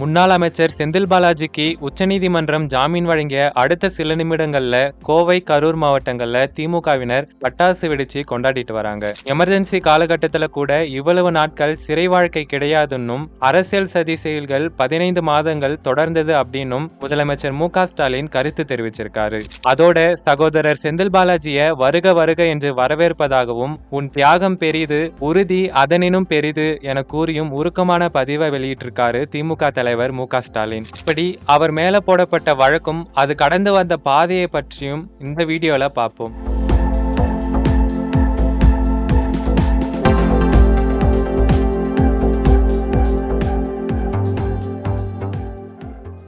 முன்னாள் அமைச்சர் செந்தில் பாலாஜிக்கு உச்சநீதிமன்றம் ஜாமீன் வழங்கிய அடுத்த சில நிமிடங்கள்ல கோவை கரூர் மாவட்டங்கள்ல திமுகவினர் பட்டாசு வெடிச்சு கொண்டாடிட்டு வராங்க. எமர்ஜென்சி காலகட்டத்தில் கூட இவ்வளவு நாட்கள் சிறை வாழ்க்கை கிடையாதுன்னும் அரசியல் சதி செயல்கள் பதினைந்து மாதங்கள் தொடர்ந்தது அப்படின்னும் முதலமைச்சர் மு க ஸ்டாலின் கருத்து தெரிவிச்சிருக்காரு. அதோட சகோதரர் செந்தில் பாலாஜிய வருக வருக என்று வரவேற்பதாகவும் உன் தியாகம் பெரிது உறுதி அதனினும் பெரிது என கூறியும் உருக்கமான பதிவை வெளியிட்டிருக்காரு திமுக தலைவர் மு ஸ்டாலின். இப்படி அவர் மேல போடப்பட்ட வழக்கும் அது கடந்து வந்த பாதையை பற்றியும் இந்த வீடியோல பார்ப்போம்.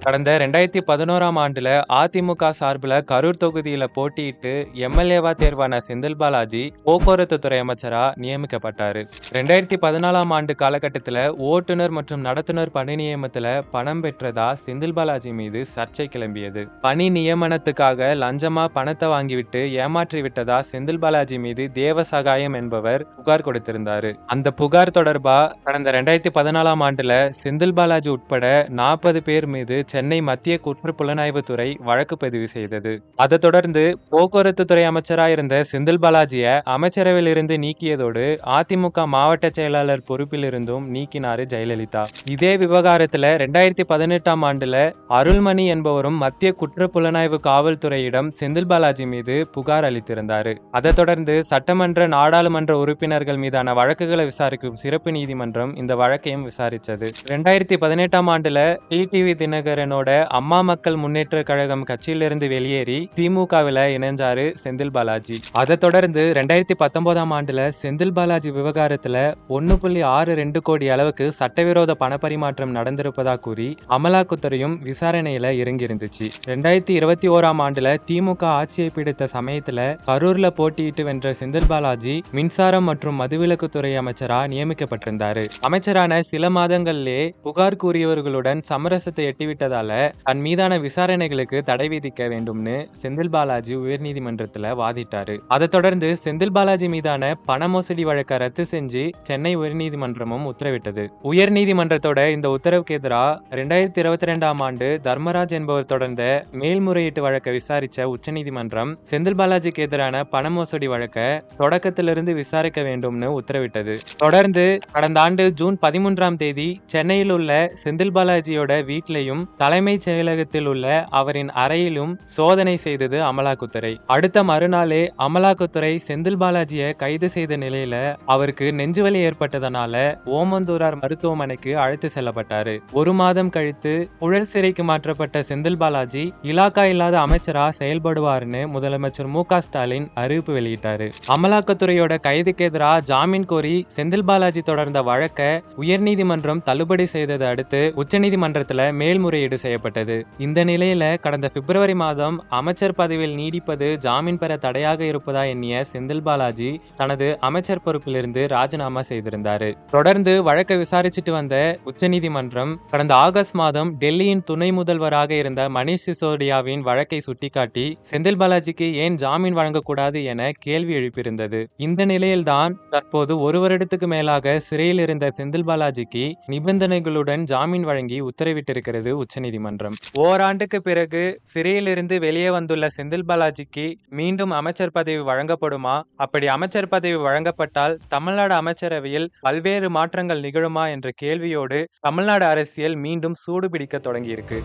கடந்த ரெண்டாயிரத்தி பதினோராம் ஆண்டுல அதிமுக சார்பில் கரூர் தொகுதியில போட்டியிட்டு எம்எல்ஏவா தேர்வான செந்தில் பாலாஜி போக்குவரத்து துறை அமைச்சரா நியமிக்கப்பட்டார். ரெண்டாயிரத்தி பதினாலாம் ஆண்டு காலகட்டத்தில் ஓட்டுநர் மற்றும் நடத்துனர் பணி நியமனத்தில் பணம் பெற்றதா செந்தில் பாலாஜி மீது சர்ச்சை கிளம்பியது. பணி நியமனத்துக்காக லஞ்சமா பணத்தை வாங்கிவிட்டு ஏமாற்றி விட்டதா செந்தில் பாலாஜி மீது தேவ சகாயம் என்பவர் புகார் கொடுத்திருந்தார். அந்த புகார் தொடர்பா கடந்த ரெண்டாயிரத்தி பதினாலாம் ஆண்டுல செந்தில் பாலாஜி உட்பட நாற்பது பேர் மீது சென்னை மத்திய குற்ற புலனாய்வுத்துறை வழக்கு பதிவு செய்தது. அதைத் தொடர்ந்து போக்குவரத்து துறை அமைச்சராயிருந்த செந்தில் பாலாஜியை அமைச்சரவையில் இருந்து நீக்கியதோடு அதிமுக மாவட்ட செயலாளர் பொறுப்பில் இருந்தும் நீக்கினாரு ஜெயலலிதா. இதே விவகாரத்துல ரெண்டாயிரத்தி பதினெட்டாம் ஆண்டுல அருள்மணி என்பவரும் மத்திய குற்ற புலனாய்வு காவல்துறையிடம் செந்தில் பாலாஜி மீது புகார் அளித்திருந்தாரு. அதைத் தொடர்ந்து சட்டமன்ற நாடாளுமன்ற உறுப்பினர்கள் மீதான வழக்குகளை விசாரிக்கும் சிறப்பு நீதிமன்றம் இந்த வழக்கையும் விசாரித்தது. ரெண்டாயிரத்தி பதினெட்டாம் ஆண்டுல டிடிவி தினகரனோட அம்மா மக்கள் முன்னேற்ற கழகம் கட்சியிலிருந்து வெளியேறி திமுகவில் இணைஞ்சாரு செந்தில் பாலாஜி. அதை தொடர்ந்து ரெண்டாயிரத்தி பத்தொன்பதாம் ஆண்டுல செந்தில் பாலாஜி விவகாரத்துல ஒன்னு புள்ளி ஆறு ரெண்டு கோடி அளவுக்கு சட்டவிரோத பணப்பரிமாற்றம் நடந்திருப்பதா கூறி அமலாக்கத்துறையும் விசாரணையில இறங்கியிருந்துச்சு. ரெண்டாயிரத்தி இருபத்தி ஓராம் ஆண்டுல திமுக ஆட்சியை பிடித்த சமயத்துல கரூர்ல போட்டியிட்டு வென்ற செந்தில் பாலாஜி மின்சாரம் மற்றும் மதுவிலக்குத்துறை அமைச்சரா நியமிக்கப்பட்டிருந்தாரு. அமைச்சரான சில மாதங்களிலே புகார் கூறியவர்களுடன் சமரசத்தை எட்டிவிட்ட எட்டிவிட்டதால தன் மீதான விசாரணைகளுக்கு தடை விதிக்க வேண்டும்னு செந்தில் பாலாஜி உயர்நீதிமன்றத்தில் வாதிட்டாரு. அதைத் தொடர்ந்து செந்தில் பாலாஜி மீதான பண மோசடி வழக்கை ரத்து செஞ்சு சென்னை உயர்நீதிமன்றமும் உத்தரவிட்டது. உயர்நீதிமன்றத்தோட இந்த உத்தரவுக்கு எதிராக ரெண்டாயிரத்தி இருபத்தி ரெண்டாம் ஆண்டு தர்மராஜ் என்பவர் தொடர்ந்த மேல்முறையீட்டு வழக்கை விசாரிச்ச உச்சநீதிமன்றம் செந்தில் பாலாஜிக்கு எதிரான பண மோசடி வழக்கை தொடக்கத்திலிருந்து விசாரிக்க வேண்டும்னு உத்தரவிட்டது. தொடர்ந்து கடந்த ஆண்டு ஜூன் பதிமூன்றாம் தேதி சென்னையில் உள்ள செந்தில் பாலாஜியோட வீட்டிலையும் தலைமைச் செயலகத்தில் உள்ள அவரின் அறையிலும் சோதனை செய்தது அமலாக்கத்துறை. அடுத்த மறுநாளே அமலாக்கத்துறை செந்தில் பாலாஜியை கைது செய்த நிலையில அவருக்கு நெஞ்சுவலி ஏற்பட்டதனால ஓமந்தூரார் மருத்துவமனைக்கு அழைத்து செல்லப்பட்டாரு. ஒரு மாதம் கழித்து புழல் சிறைக்கு மாற்றப்பட்ட செந்தில் பாலாஜி இலாக்கா இல்லாத அமைச்சரா செயல்படுவார்னு முதலமைச்சர் மு ஸ்டாலின் அறிவிப்பு வெளியிட்டாரு. அமலாக்கத்துறையோட கைதுக்கு எதிராக ஜாமீன் கோரி செந்தில் பாலாஜி தொடர்ந்த வழக்கை உயர்நீதிமன்றம் தள்ளுபடி செய்ததை அடுத்து உச்சநீதிமன்றத்தில் மேல்முறையீடு செய்யப்பட்டது. இந்த நிலையில கடந்த பிப்ரவரி மாதம் அமைச்சர் பதவியில் நீடிப்பது ஜாமீன் பெற தடையாக இருப்பதா எண்ணிய செந்தில் பாலாஜி தனது அமைச்சர் பொறுப்பிலிருந்து ராஜினாமா செய்திருந்தார். தொடர்ந்து வழக்கை விசாரிச்சுட்டு வந்த உச்சநீதிமன்றம் கடந்த ஆகஸ்ட் மாதம் டெல்லியின் துணை முதல்வராக இருந்த மணிஷ் சிசோடியாவின் வழக்கை சுட்டிக்காட்டி செந்தில் பாலாஜிக்கு ஏன் ஜாமீன் வழங்கக்கூடாது என கேள்வி எழுப்பியிருந்தது. இந்த நிலையில்தான் தற்போது ஒரு வருடத்துக்கு மேலாக சிறையில் இருந்த செந்தில் பாலாஜிக்கு நிபந்தனைகளுடன் ஜாமீன் வழங்கி உத்தரவிட்டிருக்கிறது உச்சநீதிமன்றம். ஓராண்டுக்கு பிறகு சிறையிலிருந்து வெளியே வந்துள்ள செந்தில் பாலாஜிக்கு மீண்டும் அமைச்சர் பதவி வழங்கப்படுமா? அப்படி அமைச்சர் பதவி வழங்கப்பட்டால் தமிழ்நாடு அமைச்சரவையில் பல்வேறு மாற்றங்கள் நிகழுமா? என்ற கேள்வியோடு தமிழ்நாடு அரசியல் மீண்டும் சூடுபிடிக்க தொடங்கியிருக்கு.